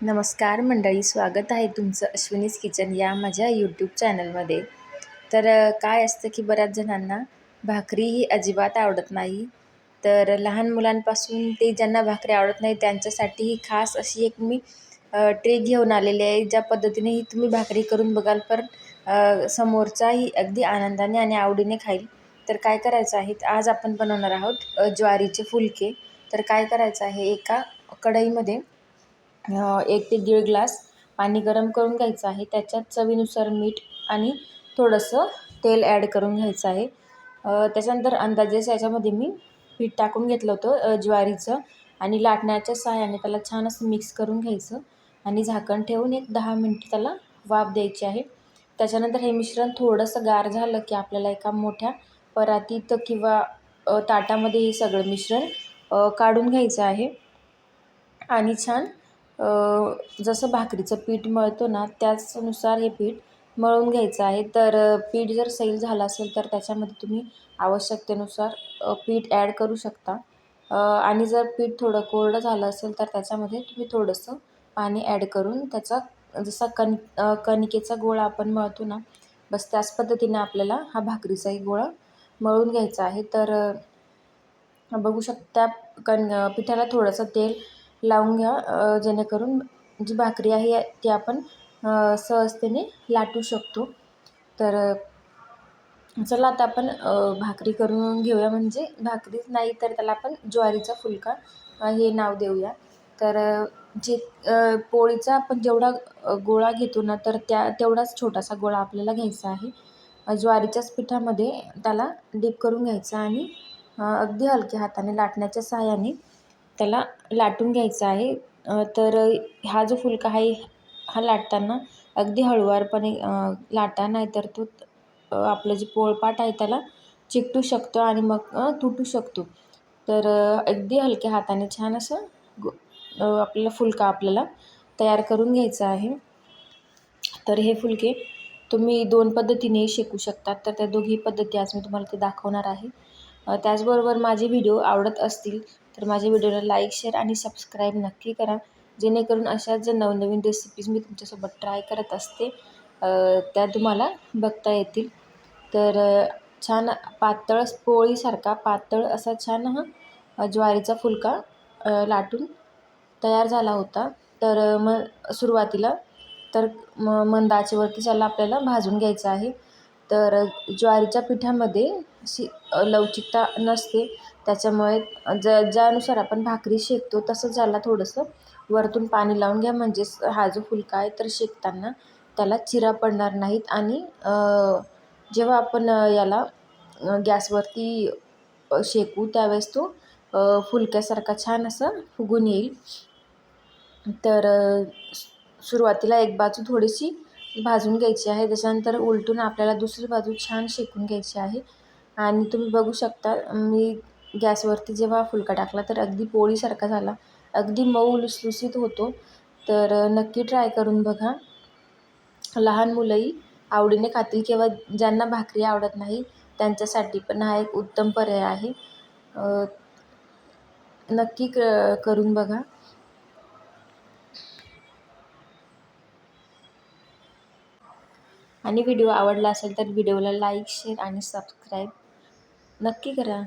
नमस्कार मंडळी स्वागत आहे तुमचं अश्विनीज किचन या माझ्या यूट्यूब चॅनलमध्ये तर काय असतं की बऱ्याच जणांना भाकरी ही अजिबात आवडत नाही. तर लहान मुलांपासून ते ज्यांना भाकरी आवडत नाही त्यांच्यासाठी ही खास अशी एक मी ट्रिक घेऊन आलेली आहे ज्या पद्धतीने ही तुम्ही भाकरी करून बघाल. पर समोरचाही अगदी आनंदाने आणि आवडीने खाईल. तर काय करायचं आहे आज आपण बनवणार आहोत ज्वारीचे फुलके. तर काय करायचं आहे एका कढईमध्ये एक ते दीड ग्लास पाणी गरम करून घ्यायचं आहे. त्याच्यात चवीनुसार मीठ आणि थोडंसं तेल ॲड करून घ्यायचं आहे. त्याच्यानंतर अंदाजे याच्यामध्ये मी पीठ टाकून घेतलं होतं ज्वारीचं आणि लाटण्याच्या सहाय्याने त्याला छान असं मिक्स करून घ्यायचं आणि झाकण ठेवून एक दहा मिनटं त्याला वाफ द्यायची आहे. त्याच्यानंतर हे मिश्रण थोडंसं गार झालं की आपल्याला एका मोठ्या परातीत किंवा ताटामध्ये हे सगळं मिश्रण काढून घ्यायचं आहे. आणि छान जसं भाकरीचं पीठ मळतो ना त्याचनुसार हे पीठ मळून घ्यायचं आहे. तर पीठ जर सैल झालं असेल तर त्याच्यामध्ये तुम्ही आवश्यकतेनुसार पीठ ॲड करू शकता. आणि जर पीठ थोडं कोरडं झालं असेल तर त्याच्यामध्ये तुम्ही थोडंसं पाणी ॲड करून त्याचा जसा कण कणिकेचा गोळा आपण मळतो ना बस त्याच पद्धतीने आपल्याला हा भाकरीचाही गोळा मळून घ्यायचा आहे. तर बघू शकता कण पिठाला थोडंसं तेल लावून घ्या जेणेकरून जी भाकरी आहे ती आपण सहजतेने लाटू शकतो. तर चला आता आपण भाकरी करून घेऊया. म्हणजे भाकरीच नाही तर त्याला आपण ज्वारीचा फुलका हे नाव देऊया. तर जे पोळीचा आपण जेवढा गोळा घेतो ना तर त्या तेवढाच छोटासा गोळा आपल्याला घ्यायचा आहे. ज्वारीच्याच पिठामध्ये त्याला डीप करून घ्यायचा आणि अगदी हलक्या हाताने लाटण्याच्या सहाय्याने त्याला लाटून घ्यायचं आहे. तर हा जो फुलका आहे हा लाटताना अगदी हळुवारपणे लाटा नाही तर तो आपलं जे पोळपाट आहे त्याला चिकटू शकतो आणि मग तुटू शकतो. तर अगदी हलक्या हाताने छान असं आपल्याला फुलका आपल्याला तयार करून घ्यायचा आहे. तर हे फुलके तुम्ही दोन पद्धतीने शेकू शकतात तर त्या दोघी पद्धती आज मी तुम्हाला ते दाखवणार आहे. त्याचबरोबर माझे व्हिडिओ आवडत असतील तर माझ्या व्हिडिओला लाईक शेअर आणि सबस्क्राईब नक्की करा. जेणेकरून अशाच जर नवनवीन रेसिपीज मी तुमच्यासोबत ट्राय करत असते त्या तुम्हाला बघता येतील. तर छान पातळ पोळीसारखा पातळ असा छान हा ज्वारीचा फुलका लाटून तयार झाला होता. तर मग सुरुवातीला तर म मंद आचेवरती त्याला आपल्याला भाजून घ्यायचं आहे. तर ज्वारीच्या पिठामध्ये अशी लवचिकता नसते. त्याच्यामुळे ज ज्यानुसार आपण भाकरी शेकतो तसंच याला थोडंसं वरतून पाणी लावून घ्या. म्हणजेच हा जो फुलका आहे तर शेकताना त्याला चिरा पडणार नाहीत आणि जेव्हा आपण याला गॅसवरती शेकू त्यावेळेस तो फुलक्यासारखा छान असं फुगून येईल. तर सुरुवातीला एक बाजू थोडीशी भाजून घ्यायची आहे. त्याच्यानंतर उलटून आपल्याला दुसरी बाजू छान शेकून घ्यायची आहे. आणि तुम्ही बघू शकता मी गॅसवरती जेव्हा फुलका टाकला तर अगदी पोळीसारखा झाला. अगदी मऊ लुसलुसीत होतो. तर नक्की ट्राय करून बघा. लहान मुलंही आवडीने खातील किंवा ज्यांना भाकरी आवडत नाही त्यांच्यासाठी पण हा एक उत्तम पर्याय आहे. नक्की क करून बघा. आणि व्हिडिओ आवडला असेल तर व्हिडिओला लाईक शेअर आणि सबस्क्राईब नक्की करा.